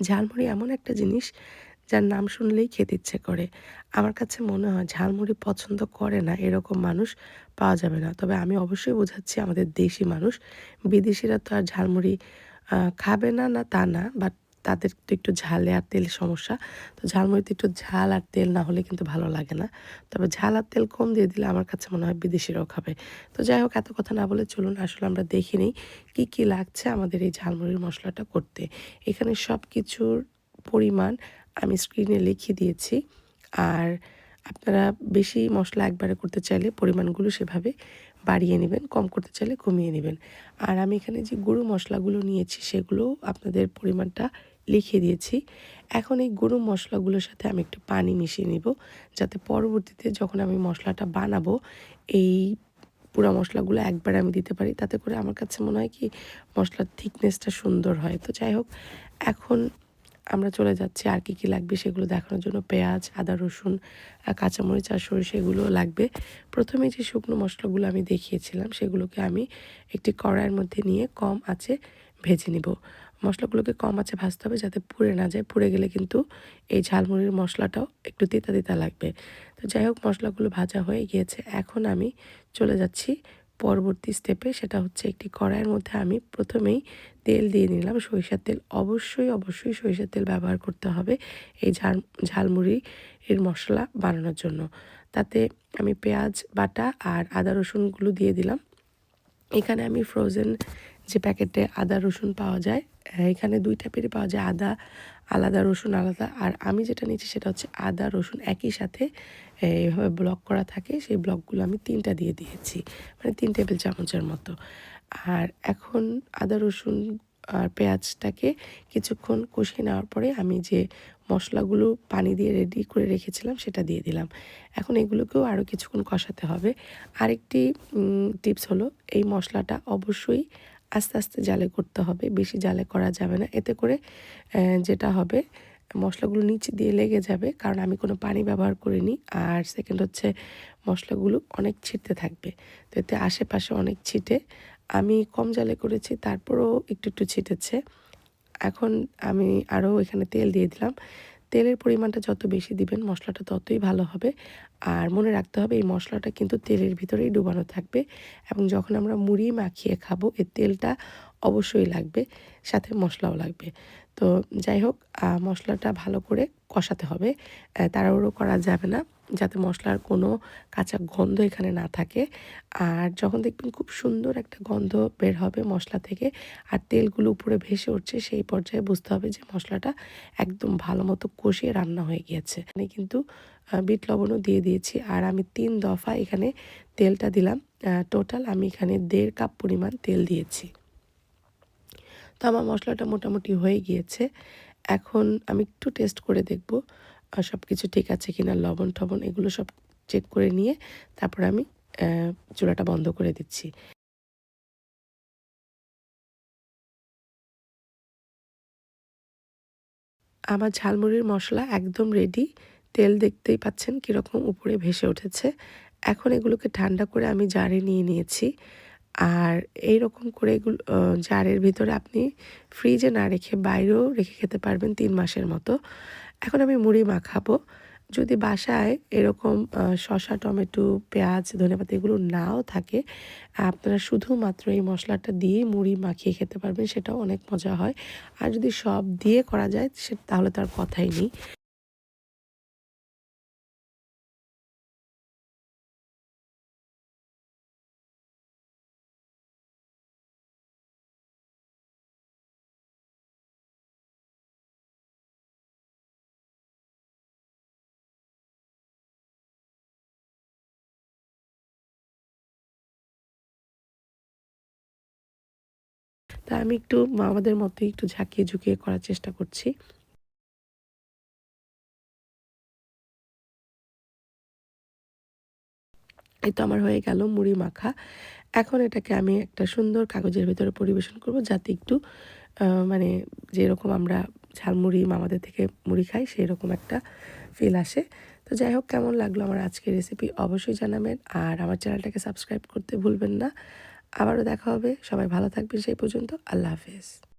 ঝালমুড়ি এমন একটা জিনিস যার নাম শুনলেই খেতে ইচ্ছে করে। আমার কাছে মনে হয় ঝালমুড়ি পছন্দ করে না এরকম মানুষ পাওয়া যাবে না। তবে আমি অবশ্যই বোঝাচ্ছি আমাদের দেশি মানুষ। বিদেশিরা তো আর ঝালমুড়ি খাবে না না তা না বাট তাদের তো একটু ঝালে আর তেল সমস্যা। তো ঝালমুড়িতে একটু ঝাল আর তেল না হলে কিন্তু ভালো লাগে না। তবে ঝাল আর তেল কম দিয়ে দিলে আমার কাছে মনে হয় বিদেশিরাও খাবে। তো যাই হোক, এত কথা না বলে চলুন, আসলে আমরা দেখি নিই কী কী লাগছে আমাদের এই ঝালমুড়ির মশলাটা করতে। এখানে সব কিছুর পরিমাণ আমি স্ক্রিনে লিখে দিয়েছি। আর আপনারা বেশি মশলা একবারে করতে চাইলে পরিমাণগুলো সেভাবে বাড়িয়ে নেবেন, কম করতে চাইলে কমিয়ে নেবেন। আর আমি এখানে যে গুঁড়ো মশলাগুলো নিয়েছি সেগুলো আপনাদের পরিমাণটা লিখে দিয়েছি। এখন এই গুঁড়ো মশলাগুলোর সাথে আমি একটু পানি মিশিয়ে নিব, যাতে পরবর্তীতে যখন আমি মশলাটা বানাবো, এই পুরো মশলাগুলো একবারে আমি দিতে পারি। তাতে করে আমার কাছে মনে হয় কি, মশলার থিকনেসটা সুন্দর হয়। তো যাই হোক, এখন আমরা চলে যাচ্ছি আর কি কি লাগবে সেগুলো দেখানোর জন্য। পেঁয়াজ, আদা, রসুন কাঁচামরিচ আর সরিষা, এগুলো লাগবে। প্রথমে যে শুকনো মশলাগুলো আমি দেখিয়েছিলাম, সেগুলোকে আমি একটি কড়াইয়ের মধ্যে নিয়ে কম আছে ভেজে নিব। মশলাগুলোকে কম আছে ভাজতে হবে যাতে পুড়ে না যায়। পুড়ে গেলে কিন্তু এই ঝালমুড়ির মশলাটাও একটু তিতা তিতা লাগবে। তো যাই হোক, মশলাগুলো ভাজা হয়ে গিয়েছে। এখন আমি চলে যাচ্ছি পরবর্তী স্টেপে সেটা হচ্ছে একটি কড়াইয়ের মধ্যে আমি প্রথমেই তেল দিয়ে নিলাম সরিষার তেল। অবশ্যই অবশ্যই সরিষার তেল ব্যবহার করতে হবে এই ঝাল ঝালমুড়ি এর মশলা বানানোর জন্য। তাতে আমি পেঁয়াজ, বাটা আর আদা, রসুনগুলো দিয়ে দিলাম। এখানে আমি ফ্রোজেন যে প্যাকেটে আদা, রসুন পাওয়া যায় এখানে দুইটা পেরে পাওয়া যায়, আদা, আলাদা রসুন, আলাদা। আর আমি যেটা নিচ্ছি সেটা হচ্ছে আদা, রসুন একই সাথে এভাবে ব্লক করা থাকে, সেই ব্লকগুলো আমি তিনটা দিয়ে দিয়েছি মানে তিন টেবিল চামচের মতো। আর এখন আদা, রসুন আর পেঁয়াজটাকে কিছুক্ষণ কষিয়ে নেওয়ার পরে আমি যে মশলাগুলো পানি দিয়ে রেডি করে রেখেছিলাম, সেটা দিয়ে দিলাম। এখন এগুলোকেও আরও কিছুক্ষণ কষাতে হবে। আরেকটি টিপস হলো, এই মশলাটা অবশ্যই আস্তে আস্তে জালে করতে হবে, বেশি জালে করা যাবে না। এতে করে যেটা হবে, মশলাগুলো নিচে দিয়ে লেগে যাবে, কারণ আমি কোনো পানি ব্যবহার করিনি। আর সেকেন্ড হচ্ছে, মশলাগুলো অনেক ছিটতে থাকবে। তো এতে আশেপাশে অনেক ছিটে। আমি কম জালে করেছি, তারপরেও একটু একটু ছিটেছে। এখন আমি আরও এখানে তেল দিয়ে দিলাম। তেলের পরিমাণটা যত বেশি দিবেন, মশলাটা ততই ভালো হবে। আর মনে রাখতে হবে, এই মশলাটা কিন্তু তেলের ভিতরেই ডুবানো থাকবে এবং যখন আমরা মুড়ি মাখিয়ে খাব, এর তেলটা অবশ্যই লাগবে, সাথে মশলাও লাগবে। তো যাই হোক মশলাটা ভালো করে কষাতে হবে। তাড়াহুড়ো করা যাবে না। যাতে মশলার কোনো কাঁচা গন্ধ এখানে না থাকে। আর যখন দেখবেন খুব সুন্দর একটা গন্ধ বের হবে মশলা থেকে, আর তেলগুলো উপরে ভেসে উঠছে, সেই পর্যায়ে বুঝতে হবে যে মশলাটা একদম ভালো মতো কষিয়ে রান্না হয়ে গিয়েছে। এখানে কিন্তু বিট লবণও দিয়ে দিয়েছি, আর আমি তিন দফা এখানে তেলটা দিলাম। টোটাল আমি এখানে দেড় কাপ পরিমাণ তেল দিয়েছি। তো আমার মশলাটা মোটামুটি হয়ে গিয়েছে। এখন আমি একটু টেস্ট করে দেখব। সব কিছু ঠিক আছে কিনা, লবণ টবণ এগুলো সব চেক করে নিয়ে তারপর আমি চুলাটা বন্ধ করে দিচ্ছি। আমার ঝালমুড়ির মশলা একদম রেডি তেল দেখতেই পাচ্ছেন কীরকম উপরে ভেসে উঠেছে। এখন এগুলোকে ঠান্ডা করে আমি জারে নিয়ে নিয়েছি। আর এই রকম করে এগুলো জারের ভিতরে আপনি ফ্রিজে না রেখে বাইরেও রেখে খেতে পারবেন তিন মাসের মতো। এখন আমি মুড়ি মাখাবো। যদি বাসায় এরকম শসা, টমেটো, পেঁয়াজ, ধনেপাতা এগুলো নাও থাকে, আপনারা শুধুমাত্র এই মশলাটা দিয়ে মুড়ি মাখিয়ে খেতে পারবেন সেটা অনেক মজা হয়। আর যদি সব দিয়ে করা যায়, সে, তাহলে তার কথাই নেই। তা আমি একটু আমাদের মতোই একটু ঝাঁকিয়ে ঝুঁকিয়ে করার চেষ্টা করছি। এই তো আমার হয়ে গেল মুড়ি মাখা। এখন এটাকে আমি একটা সুন্দর কাগজের ভিতরে পরিবেশন করব যাতে একটু মানে যেরকম আমরা ঝালমুড়ি মামাদের থেকে মুড়ি খাই সেই রকম একটা ফিল আসে। তো যাই হোক, কেমন লাগল আমার আজকের রেসিপি অবশ্যই জানাবেন। আর আমার চ্যানেলটাকে সাবস্ক্রাইব করতে ভুলবেন না। আবারও দেখা হবে। সবাই ভালো থাকবেন। সেই পর্যন্ত আল্লাহ হাফেজ।